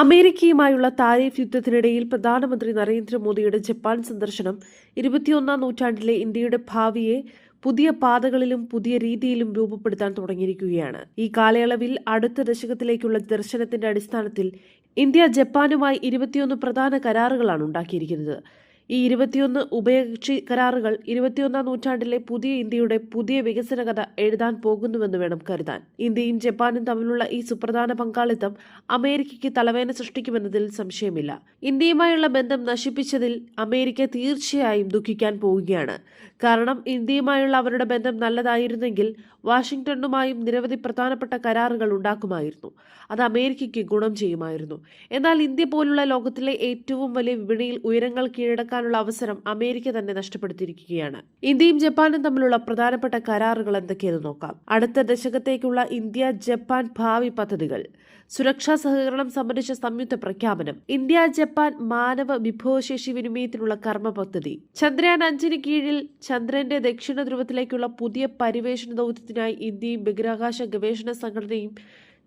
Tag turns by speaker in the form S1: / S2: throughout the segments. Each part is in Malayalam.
S1: അമേരിക്കയുമായുള്ള താരിഫ് യുദ്ധത്തിനിടയിൽ പ്രധാനമന്ത്രി നരേന്ദ്രമോദിയുടെ ജപ്പാൻ സന്ദർശനം ഇരുപത്തിയൊന്നാം നൂറ്റാണ്ടിലെ ഇന്ത്യയുടെ ഭാവിയെ പുതിയ പാതകളിലും പുതിയ രീതിയിലും രൂപപ്പെടുത്താൻ തുടങ്ങിയിരിക്കുകയാണ്. ഈ കാലയളവിൽ അടുത്ത ദശകത്തിലേക്കുള്ള ദർശനത്തിന്റെ അടിസ്ഥാനത്തിൽ ഇന്ത്യ ജപ്പാനുമായി ഇരുപത്തിയൊന്ന് പ്രധാന കരാറുകളാണ് ഉണ്ടാക്കിയിരിക്കുന്നത്. ഈ ഇരുപത്തിയൊന്ന് ഉഭയകക്ഷി കരാറുകൾ ഇരുപത്തിയൊന്നാം നൂറ്റാണ്ടിലെ പുതിയ ഇന്ത്യയുടെ പുതിയ വികസന കഥ എഴുതാൻ പോകുന്നുവെന്ന് വേണം കരുതാൻ. ഇന്ത്യയും ജപ്പാനും തമ്മിലുള്ള ഈ സുപ്രധാന പങ്കാളിത്തം അമേരിക്കയ്ക്ക് തലവേന സൃഷ്ടിക്കുമെന്നതിൽ സംശയമില്ല. ഇന്ത്യയുമായുള്ള ബന്ധം നശിപ്പിച്ചതിൽ അമേരിക്ക തീർച്ചയായും ദുഃഖിക്കാൻ പോവുകയാണ്. കാരണം ഇന്ത്യയുമായുള്ള അവരുടെ ബന്ധം നല്ലതായിരുന്നെങ്കിൽ വാഷിംഗ്ടണുമായും നിരവധി പ്രധാനപ്പെട്ട കരാറുകൾ ഉണ്ടാക്കുമായിരുന്നു. അത് അമേരിക്കയ്ക്ക് ഗുണം ചെയ്യുമായിരുന്നു. എന്നാൽ ഇന്ത്യ പോലുള്ള ലോകത്തിലെ ഏറ്റവും വലിയ വിപണിയിൽ ഉയരങ്ങൾ കീഴടക്കാനുള്ള അവസരം അമേരിക്ക തന്നെ നഷ്ടപ്പെടുത്തിയിരിക്കുകയാണ്. ഇന്ത്യയും ജപ്പാനും തമ്മിലുള്ള പ്രധാനപ്പെട്ട കരാറുകൾ എന്തൊക്കെയെന്ന് നോക്കാം. അടുത്ത ദശകത്തേക്കുള്ള ഇന്ത്യ ജപ്പാൻ ഭാവി പദ്ധതികൾ. സുരക്ഷാ സഹകരണം സംബന്ധിച്ച സംയുക്ത പ്രഖ്യാപനം. ഇന്ത്യ ജപ്പാൻ മാനവ വിഭവശേഷി വിനിമയത്തിനുള്ള കർമ്മ പദ്ധതി. ചന്ദ്രയാൻ അഞ്ചിന് കീഴിൽ ചന്ദ്രന്റെ ദക്ഷിണ ധ്രുവത്തിലേക്കുള്ള പുതിയ പരിവേഷണ ദൗത്യത്തിനായി ഇന്ത്യയും ബഹിരാകാശ ഗവേഷണ സംഘടനയും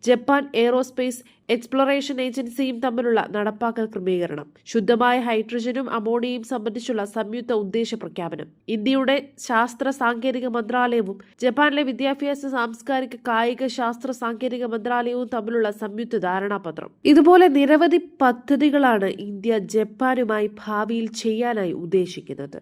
S1: ജപ്പാൻ എയ്റോസ്പേസ് എക്സ്പ്ലോറേഷൻ ഏജൻസിയും തമ്മിലുള്ള നടപ്പാക്കൽ ക്രമീകരണം ശുദ്ധമായ ഹൈഡ്രജനും അമോണിയയും സംബന്ധിച്ചുള്ള സംയുക്ത ഉദ്ദേശ പ്രഖ്യാപനം ഇന്ത്യയുടെ ശാസ്ത്ര സാങ്കേതിക മന്ത്രാലയവും ജപ്പാനിലെ വിദ്യാഭ്യാസ സാംസ്കാരിക കായിക ശാസ്ത്ര സാങ്കേതിക മന്ത്രാലയവും തമ്മിലുള്ള സംയുക്ത ധാരണാപത്രം. ഇതുപോലെ നിരവധി പദ്ധതികളാണ് ഇന്ത്യ ജപ്പാനുമായി ഭാവിയിൽ ചെയ്യാനായി ഉദ്ദേശിക്കുന്നത്.